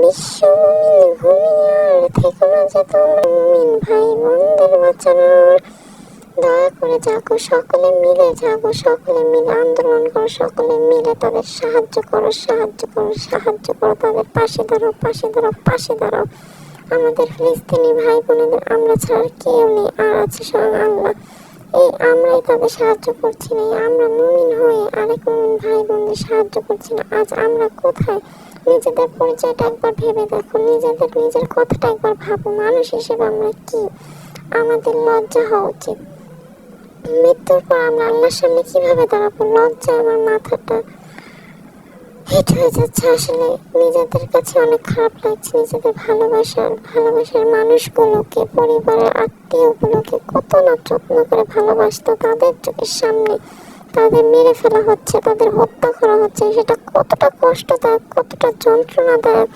বিশ্ব মুমিন ভূমিয়ার থেকে না যে তোমরা মুমিন ভাই বোনদের বাঁচানোর। দয়া করে জাগো সকলে মিলে জাগো সকলে মিলে আন্দোলন করো, সকলে মিলে তাদের সাহায্য করো সাহায্য করো সাহায্য করো, তাদের পাশে দাঁড়াও পাশে দাঁড়াও পাশে দাঁড়াও। আমাদের ফিলিস্তিনি ভাই বোনেদের আমরা ছাড়া কেউ নেই, আর আছে স্বয়ং আল্লাহ। এই আমরাই তাদের সাহায্য করছি না আমরা মুমিন হয়ে আরেক মুমিন ভাই বোনদের সাহায্য করছি না, আজ আমরা কোথায় নিজেদের পরিচয়টা একবার ভেবে দেখো নিজেদের নিজের কথাটা একবার ভাবো মানুষ হিসেবে আমরা কি? আমাদের লজ্জা হওয়া উচিত। মৃত্যুর পর আমরা আল্লাহর সামনে কীভাবে দাঁড়াবো? লজ্জা আমার মাথাটা হিট হয়ে যাচ্ছে। আসলে নিজেদের কাছে অনেক খারাপ লাগছে। নিজেদের ভালোবাসার ভালোবাসার মানুষগুলোকে, পরিবারের আত্মীয়গুলোকে কত না যত্ন করে ভালোবাসতো তাদের চোখের সামনে। তাদের মেরে ফেলা হচ্ছে, তাদের হত্যা করা হচ্ছে। সেটা কতটা কষ্টদায়ক কতটা যন্ত্রণাদায়ক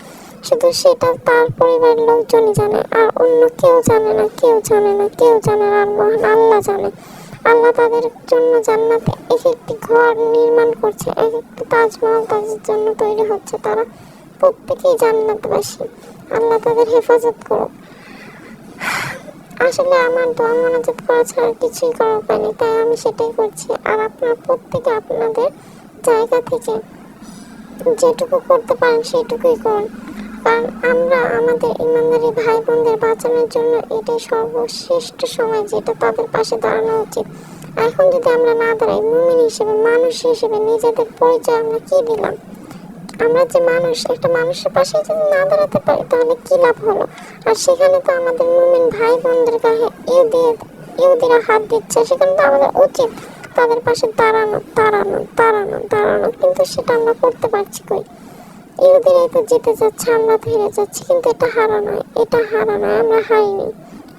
শুধু সেটা তার পরিবারের লোকজনই জানে, আর অন্য কেউ জানে না, কেউ জানে না, কেউ জানে না মহান আল্লাহ জানে। আল্লাহ তাদের জন্য জান্নাতে এক একটি ঘর নির্মাণ করছে, এক একটি তাজমহল তাদের জন্য তৈরি হচ্ছে। তারা প্রত্যেকেই জান্নাতবাসী। আল্লাহ তাদের হেফাজত করুক। আসলে আমার দোয়া মনোযোগ করা ছাড়া কিছুই করার উপায় নেই তাই আমি সেটাই করছি। আর আপনারা প্রত্যেকে আপনাদের জায়গা থেকে যেটুকু করতে পারেন সেটুকুই করুন। কারণ আমরা আমাদের ইমানদারি ভাই বোনদের বাঁচানোর জন্য এটাই সর্বশ্রেষ্ঠ সময় যেটা তাদের পাশে দাঁড়ানো উচিত। এখন যদি আমরা না দাঁড়াই, মুমিন হিসেবে, মানুষ হিসেবে নিজেদের পরিচয় আমরা কি দিলাম? আমরা যে মানুষ, একটা মানুষের পাশে যদি না দাঁড়াতে পারি, তাহলে কি লাভ হলো? আর সেখানে তো আমাদের মুমিন ভাই বোনদের গায়ে ইহুদি ইহুদিরা হাত দিচ্ছে। সেখানে তো আমাদের উচিত তাদের পাশে দাঁড়ানো দাঁড়ানো দাঁড়ানো দাঁড়ানো। কিন্তু সেটা আমরা করতে পারছি কই? ইহুদিরাই তো জিতে যাচ্ছে, আমরা হেরে যাচ্ছি, কিন্তু এটা হারা নয়। এটা হারা নয়, আমরা হারিনি।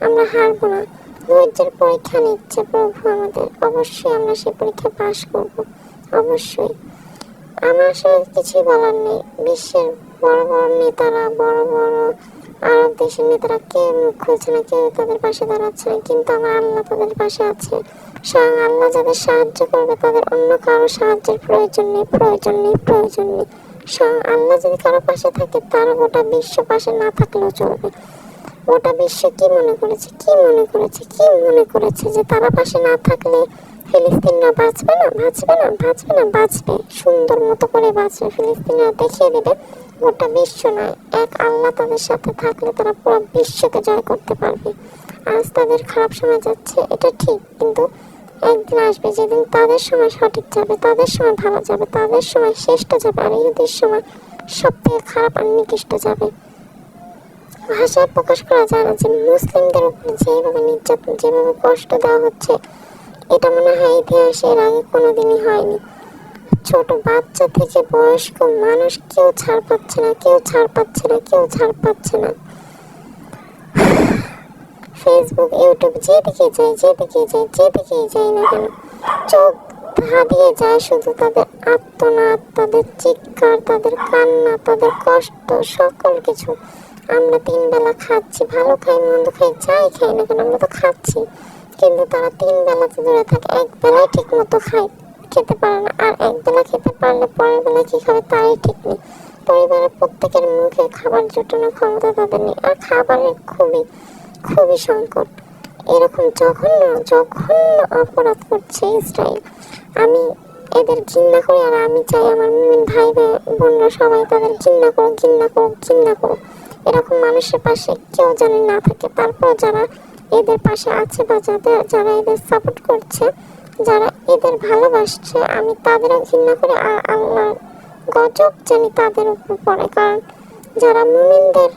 আমরা হারবো না। ধৈর্যের পরীক্ষা নিচ্ছে প্রভু আমাদের। অবশ্যই আমরা সেই পরীক্ষা পাশ করব। অবশ্যই। আমার আসলে কিছুই বলার নেই। বিশ্বের বড় বড় নেতারা, বড় বড় আরব দেশের নেতারা কেউ মুখ খুলছে না, কেউ তাদের পাশে দাঁড়াচ্ছে না। কিন্তু আমার আল্লাহ তাদের পাশে আছে। স্বয়ং আল্লাহ যাদের সাহায্য করবে, তাদের অন্য কারও সাহায্যের প্রয়োজন নেই প্রয়োজন নেই প্রয়োজন নেই। স্বয়ং আল্লাহ যদি কারও পাশে থাকে, তার গোটা বিশ্ব পাশে না থাকলেও চলবে। গোটা বিশ্ব কি মনে করেছে? কি মনে করেছে? কি মনে করেছে যে তারা পাশে না থাকলে ফিলিস্তিনরা বাঁচবে না? বাঁচবে না? বাঁচবে না? বাঁচবে। সুন্দর মতো করে বাঁচবে। ফিলিস্তিনরা দেখিয়ে দেবে, গোটা বিশ্ব নয়, এক আল্লাহ তাদের সাথে থাকলে তারা পুরো বিশ্বকে জয় করতে পারবে। আজ তাদের খারাপ সময় যাচ্ছে, এটা ঠিক, কিন্তু একদিন আসবে যেদিন তাদের সময় সঠিক যাবে, তাদের সময় ভালো যাবে, তাদের সময় শ্রেষ্ঠ যাবে, আর ইহুদের সময় সব থেকে খারাপ আর নিকৃষ্ট যাবে। ভাষায় প্রকাশ করা যায় না যে মুসলিমদের উপরে যেভাবে নির্যাতন, যেভাবে কষ্ট দেওয়া হচ্ছে এটা মনে হয় ইতিহাসের আগে কোনোদিনই হয়নি। ছোট বাচ্চা থেকে বয়স্ক মানুষ কেউ ছাড় পাচ্ছে না, কেউ ছাড় পাচ্ছে না, কেউ ছাড় পাচ্ছে না। ফেসবুক ইউটিউব যেদিকে যাই যেদিকে যাই, যেদিকেই যাই না কেন, চোখ হারিয়ে যায় শুধু তাদের আত্মনাদ, তাদের চিৎকার, তাদের কান্না, তাদের কষ্ট, সকল কিছু। আমরা তিন বেলা খাচ্ছি, ভালো খাই, মন্দ খাই, যাই খাই না কেন, আমরা তো খাচ্ছি। কিন্তু তারা তিন বেলা দূরে থাকে, এক বেলায় ঠিক মতো খায়, খেতে পারে না। আর এক বেলা খেতে পারলে পরের বেলা কি খাবে তারই ঠিক নেই। পরিবারের প্রত্যেকের মুখে খাবার জোটানোর ক্ষমতা তাদের নেই। আর খাবারের খুবই খুবই সংকট। এরকম জঘন্য জঘন্য অপরাধ করছে ইসরায়েল। আমি এদের ঘৃণা করি আর আমি চাই আমার ভাই বোনরা সবাই তাদের ঘৃণা করুক ঘৃণা করুক ঘৃণা করুক। এরকম মানুষের পাশে কেউ জানে না থাকে তারপর যারা এদের পাশে আছে বা যাদের, যারা এদের সাপোর্ট করছে, যারা এদের ভালোবাসছে, আমি তাদেরও ঘৃণা করে আল্লাহ গজব জানি তাদের উপর পড়ে। কারণ যারা মুমিনদের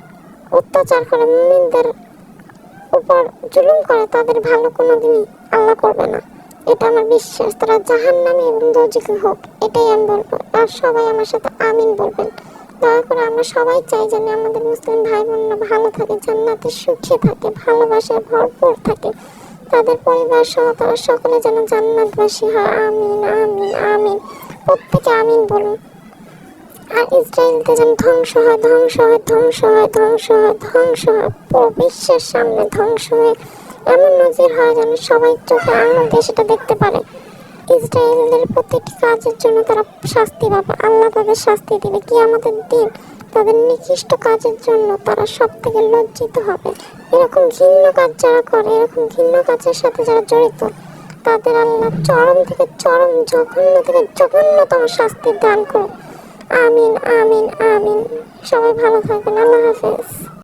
অত্যাচার করে, মুমিনদের উপর জুলুম করে, তাদের ভালো কোনো দিনই আল্লাহ করবে না। এটা আমার বিশ্বাস। তারা জাহান নামে এবং দোজিকে হোক, এটাই আমি বলব। আর সবাই আমার সাথে আমিন বলবেন। দয়া করে আমরা সবাই চাই যেন আমাদের মুসলিম ভাই বোনরা ভালো থাকে, জান্নাতে সুখে থাকে, ভালোবাসায় ভরপুর থাকে। তাদের পরিবার সহ তারা সকলে যেন জান্নাতবাসী হয়। আমিন আমিন আমিন। প্রত্যেকে আমিন বলুন। আর ইসরায়েলকে যেন ধ্বংস হয় ধ্বংস হয় ধ্বংস হয় ধ্বংস হয় ধ্বংস হয়। পুরো বিশ্বের সামনে ধ্বংস হয়ে এমন নজির হয় যেন সবাই চোখে আঙুল সেটা দেখতে পারে। ইসরায়েলদের প্রতিটি কাজের জন্য তারা শাস্তি পাবে। আল্লাহ তাদের শাস্তি দিবে। কি আমাদের দিন তাদের নিকৃষ্ট কাজের জন্য তারা সব থেকে লজ্জিত হবে। এরকম ঘৃণ্য কাজ যারা করে, এরকম ঘৃণ্য কাজের সাথে যারা জড়িত, তাদের আল্লাহ চরম থেকে চরম জঘন্য থেকে জঘন্যতম শাস্তি দান করুন। আমিন আমিন আমিন। সবাই ভালো থাকবেন। আল্লাহ হাফেজ।